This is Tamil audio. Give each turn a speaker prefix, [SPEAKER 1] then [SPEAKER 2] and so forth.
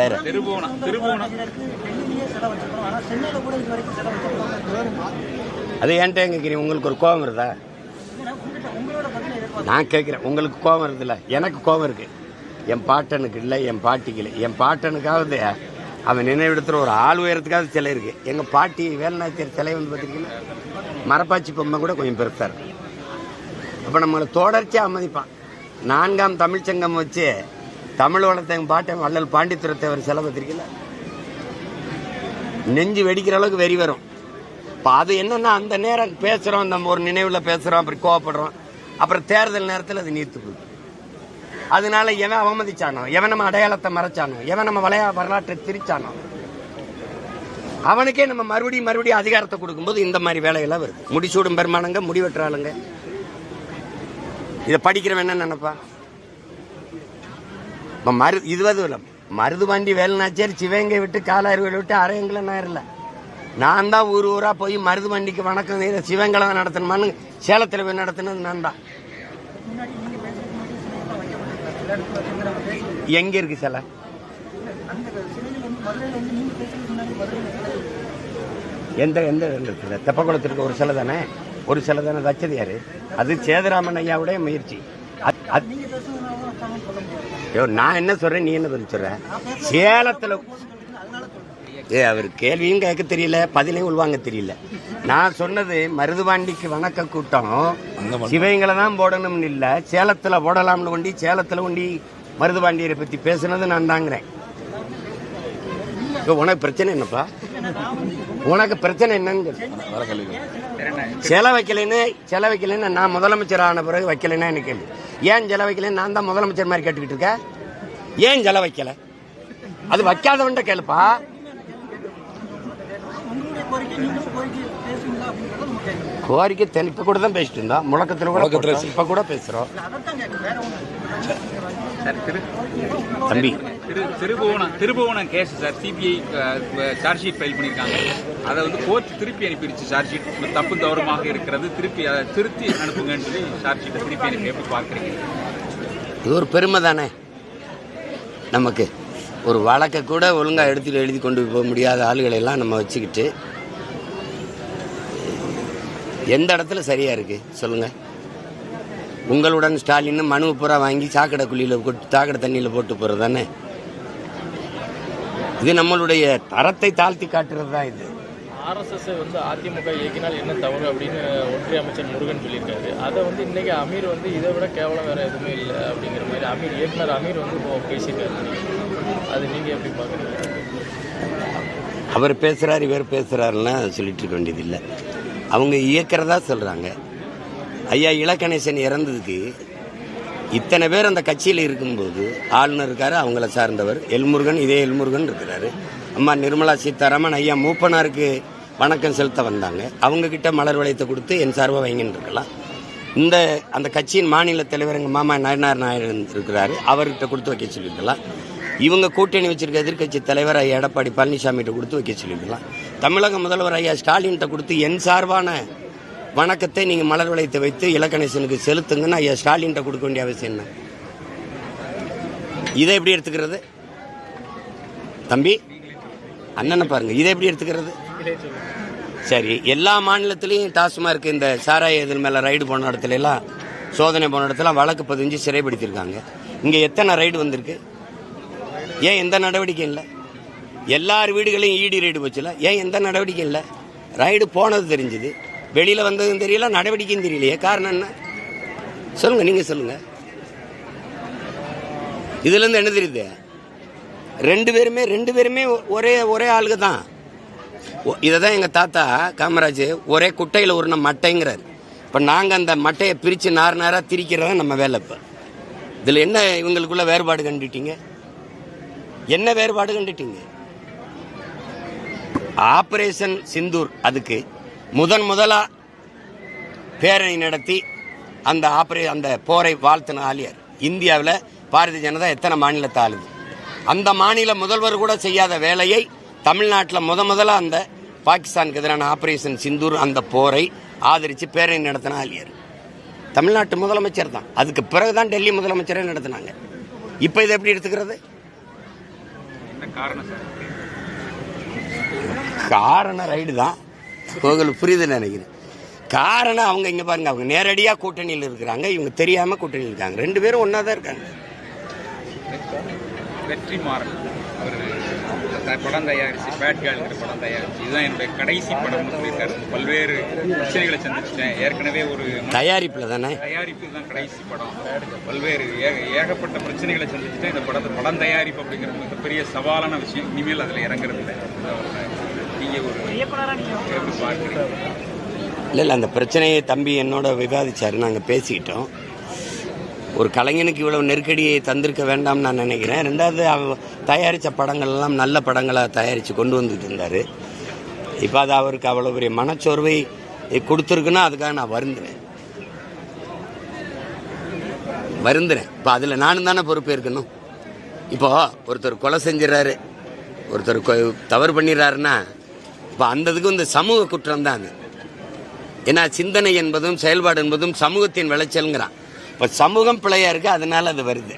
[SPEAKER 1] திருபுவனம் திருபுவனம்.
[SPEAKER 2] அது ஏன்ட்ட கேட்குறீங்க உங்களுக்கு ஒரு கோபம்
[SPEAKER 3] எதிர்பார்த்து
[SPEAKER 2] நான் கேட்குறேன் உங்களுக்கு கோபம் வருதுல்ல? எனக்கு கோபம் இருக்கு. என் பாட்டனுக்கு இல்லை என் பாட்டிக்கு இல்லை. என் பாட்டனுக்காவது அவன் நினைவிடத்துல ஒரு ஆள் உயரத்துக்காவது சிலை இருக்கு. எங்கள் பாட்டி வேலுநாச்சியர் சிலை வந்து பார்த்தீங்கன்னா மரப்பாச்சி பொம்மை கூட கொஞ்சம் பெருசாக இருக்கு. அப்போ நம்மளை தொடர்ச்சியாக அமதிப்பான் நான்காம் தமிழ்ச்சங்கம் வச்சு தமிழ் வளர்த்த எங்கள் பாட்டன் வள்ளல் பாண்டித்துரத்தேவர் செலவு பார்த்திருக்கீங்களா? நெஞ்சு வெடிக்கிற அளவுக்கு வெறி வரும். இப்போ அது என்னென்னா அந்த நேரம் பேசுகிறோம் நம்ம ஒரு நினைவில் பேசுகிறோம் அப்படி கோவப்படுறோம். அப்புறம் தேர்தல் நேரத்தில் அது நீர்த்து போகுது. அதனால எவன் அவமதிச்சானோ எவன் நம்ம அடையாளத்தை மறைச்சானோ எவன் நம்ம வளையா வரலாற்றை திரிச்சானோ அவனுக்கே நம்ம மறுபடியும் மறுபடியும் அதிகாரத்தை கொடுக்கும்போது இந்த மாதிரி வேலையெல்லாம் வருது. முடிசூடும் பெருமானங்க முடிவெட்டுறாளுங்க இதை படிக்கிறவன் என்ன நினைப்பான்? இப்போ மரு இதுவது இல்லை. மருதுபாண்டி வேலுநாச்சியார் சிவகங்கை விட்டு காலாறுகளை விட்டு அரையங்களை நேரில் நான் தான் ஊர் ஊராக போய் மருதுபாண்டிக்கு வணக்கம் செய்த சிவங்களை நடத்தணுமான்னு சேலத்தில் போய் நடத்தினது நான் தான். எங்கே இருக்கு சிலை? எந்த எந்த இடத்துல தெப்பக்குளத்திற்கு ஒரு சிலை தானே? ஒரு சிலை தானே வச்சது யாரு? அது சேதுராமன் ஐயாவுடைய முயற்சி. அது- ஐயோ, நான் என்ன சொல்றேன் நீ என்ன பதில் சொல்ற? சேலத்துல ஏ அவர் கேள்வியும் கேட்க தெரியல பதிலையும் உள்வாங்க தெரியல. நான் சொன்னது மருதுபாண்டிக்கு வணக்க கூட்டம். சிவங்களை தான் போடணும்னு இல்ல. சேலத்துல போடலாம்னு கொண்டி சேலத்துல கொண்டி மருதுபாண்டியரை பத்தி பேசுனது நான் தாங்கிறேன். உனக்கு பிரச்சனை என்னப்பா? உனக்கு பிரச்சனை என்னன்னு. சிலை வைக்கலைன்னு சிலை வைக்கலைன்னு நான் முதலமைச்சர் ஆன பிறகு வைக்கலைன்னா எனக்கு கேள்வி? ஏன் சிலை வைக்கலைன்னு நான் தான் முதலமைச்சர் மாதிரி கேட்டுக்கிட்டு இருக்கேன். ஏன் சிலை வைக்கல அது வைக்காதவன்ட்ட கேளுப்பா.
[SPEAKER 3] கோரிக்கை
[SPEAKER 2] இப்ப கூட தான் பேசிட்டு இருந்தோம். முழக்கத்துல கூட. இப்ப கூட பேசுறோம்.
[SPEAKER 1] சார் திரு
[SPEAKER 2] தம்பி.
[SPEAKER 1] திரு Thiruppuvanam Thiruppuvanam case sir CBI charge sheet file பண்ணியிருக்காங்க அதை வந்து கோர்ட் திருப்பி அனுப்பிடுச்சு சார்ஜ் ஷீட் தப்பு தவறுமாக இருக்கிறது. திருப்பி அதை திருத்தி அனுப்புங்கன்னு சொல்லி சார்ஜ் ஷீட்டை திருப்பி அனுப்பி எப்படி பார்க்குறீங்க?
[SPEAKER 2] இது ஒரு பெருமை தானே? நமக்கு ஒரு வழக்கை கூட ஒழுங்கா எடுத்துட்டு எழுதி கொண்டு போக முடியாத ஆளுகளை எல்லாம் நம்ம வச்சுக்கிட்டு எந்த இடத்துல சரியா இருக்கு? சொல்லுங்க. உங்களுடன் ஸ்டாலின் மனு பூரா வாங்கி சாக்கடை குழியில் போட்டு சாக்கடை தண்ணியில் போட்டு போகிறது தானே? இது நம்மளுடைய தரத்தை தாழ்த்தி காட்டுறது தான் இது.
[SPEAKER 4] ஆர்எஸ்எஸ் வந்து அதிமுக இயக்கினால் என்ன தவறு அப்படின்னு ஒன்றிய அமைச்சர் முருகன் சொல்லியிருக்காரு. அதை வந்து இன்னைக்கு அமீர் வந்து இதை விட கேவலம் வேற எதுவுமே இல்லை அப்படிங்கிற மாதிரி அமீர் இயக்குனர் அமீர் வந்து இப்போ பேசியிருக்காரு அது நீங்க எப்படி பார்க்குறீங்க?
[SPEAKER 2] அவர் பேசுகிறார் இவர் பேசுகிறாருன்னா சொல்லிட்டு இருக்க வேண்டியதில்லை. அவங்க இயக்கிறதா சொல்கிறாங்க ஐயா இலக்கணேசன் இறந்ததுக்கு இத்தனை பேர் அந்த கட்சியில் இருக்கும்போது ஆளுநர் இருக்கார் அவங்கள சார்ந்தவர் எல்முருகன் இதே எல்முருகன் இருக்கிறாரு. அம்மா நிர்மலா சீதாராமன் ஐயா மூப்பனாருக்கு வணக்கம் செலுத்த வந்தாங்க. அவங்கக்கிட்ட மலர் வளையத்தை கொடுத்து என் சார்பாக வைங்கன்னு இருக்கலாம். இந்த அந்த கட்சியின் மாநில தலைவர் எங்கள் மாமா நயனார் நாயன் இருக்கிறாரு அவர்கிட்ட கொடுத்து வைக்க சொல்லியிருக்கலாம். இவங்க கூட்டணி வச்சிருக்க எதிர்க்கட்சி தலைவர் ஐயா எடப்பாடி பழனிசாமிகிட்ட கொடுத்து வைக்க சொல்லியிருக்கலாம். தமிழக முதல்வர் ஐயா ஸ்டாலின்கிட்ட கொடுத்து என் சார்பான வணக்கத்தை நீங்கள் மலர் வளையத்தை வைத்து இலக்கணேசனுக்கு செலுத்துங்கன்னு ஐயா ஸ்டாலின்கிட்ட கொடுக்க வேண்டிய அவசியம் என்ன? இதை எப்படி எடுத்துக்கிறது? தம்பி அண்ணனை பாருங்க இதை எப்படி எடுத்துக்கிறது? சரி எல்லா மாநிலத்திலையும் டாஸ்மார்க் இந்த சாராய இதில் மேலே ரைடு போன இடத்துல எல்லாம் சோதனை போன இடத்துல வழக்கு பதிஞ்சு சிறைப்படுத்தியிருக்காங்க இங்கே எத்தனை ரைடு வந்திருக்கு? ஏன் எந்த நடவடிக்கையும் இல்லை? எல்லார் வீடுகளையும் ஈடி ரைடு போச்சுல ஏன் எந்த நடவடிக்கை இல்லை? ரைடு போனது தெரிஞ்சுது. வெளியில் வந்ததும் தெரியல நடவடிக்கையும் தெரியலையே. காரணம் என்ன? சொல்லுங்க நீங்கள் சொல்லுங்க. இதுலேருந்து என்ன தெரியுது? ரெண்டு பேருமே ரெண்டு பேருமே ஒரே ஒரே ஆளுக தான். இதை தான் எங்கள் தாத்தா காமராஜ் ஒரே குட்டையில் உருண மட்டைங்கிறார். இப்போ நாங்கள் அந்த மட்டையை பிரித்து நார் நாராக திரிக்கிறதா நம்ம வேலை இப்போ. இதில் என்ன இவங்களுக்குள்ள வேறுபாடு கண்டுட்டீங்க? என்ன வேறுபாடு கண்டுட்டீங்க? ஆப்ரேஷன் சிந்தூர் அதுக்கு முதன் முதலா பேரணி நடத்தி அந்த ஆபரே அந்த போரை வாழ்த்தின ஆலியார். இந்தியாவில் பாரதிய ஜனதா எத்தனை மாநிலத்தை ஆளுது? அந்த மாநில முதல்வர் கூட செய்யாத வேலையை தமிழ்நாட்டில் முத முதல்ல அந்த பாகிஸ்தானுக்கு எதிரான ஆபரேஷன் சிந்தூர் அந்த போரை ஆதரித்து பேரணி நடத்தின ஆலியார். தமிழ்நாட்டு முதலமைச்சர் தான். அதுக்கு பிறகு தான் டெல்லி முதலமைச்சரே நடத்தினாங்க. இப்போ இதை எப்படி எடுத்துக்கிறது?
[SPEAKER 1] காரணம்
[SPEAKER 2] ரைடு தான். உங்களுக்கு புரியுதுன்னு நினைக்கிறேன். காரணம் அவங்க இங்கே பாருங்க அவங்க நேரடியாக கூட்டணியில் இருக்கிறாங்க இவங்க தெரியாமல் கூட்டணியில் இருக்காங்க. ரெண்டு பேரும் ஒன்றா தான் இருக்காங்க.
[SPEAKER 1] வெற்றி மாறன். படம் தயாரிச்சு பேட் கேர்ள்ங்கிற படம் தயாரிச்சு இதுதான் என்னுடைய கடைசி படம்னு சொல்லியிருக்காரு. பல்வேறு பிரச்சனைகளை சந்திச்சிட்டேன். ஏற்கனவே ஒரு
[SPEAKER 2] தயாரிப்பில் தானே?
[SPEAKER 1] தயாரிப்பு தான் கடைசி படம். பல்வேறு ஏக- ஏகப்பட்ட பிரச்சனைகளை சந்திச்சுட்டு இந்த படத்தை படம் தயாரிப்பு அப்படிங்கிறது மிகப்பெரிய சவாலான விஷயம். இனிமேல் அதில் இறங்குறது இல்லை ஒரு எப்படி பார்க்குறீங்க
[SPEAKER 2] இல்லை இல்லை அந்த பிரச்சனையை தம்பி என்னோட விவாதிச்சாரு. நாங்கள் பேசிக்கிட்டோம். ஒரு கலைஞனுக்கு இவ்வளவு நெருக்கடியை தந்திருக்க வேண்டாம்னு நான் நினைக்கிறேன். ரெண்டாவது அவ தயாரித்த படங்கள் எல்லாம் நல்ல படங்களாக தயாரித்து கொண்டு வந்துட்டு இருந்தார். இப்போ அது அவருக்கு அவ்வளோ பெரிய மனச்சோர்வை கொடுத்துருக்குன்னா அதுக்காக நான் வருந்துறேன். வருந்துறேன். இப்போ அதில் நானும் தானே பொறுப்பேற்கணும் இப்போ ஒருத்தர் கொலை செஞ்சிடறாரு ஒருத்தர் கொ- தவறு பண்ணிடுறாருன்னா இப்போ அந்த இதுக்கு இந்த சமூக குற்றம் தான் அது. ஏன்னா சிந்தனை என்பதும் செயல்பாடு என்பதும் சமூகத்தின் விளைச்சல்ங்கிறான். இப்போ சமூகம் பிழையாக இருக்குது அதனால அது வருது.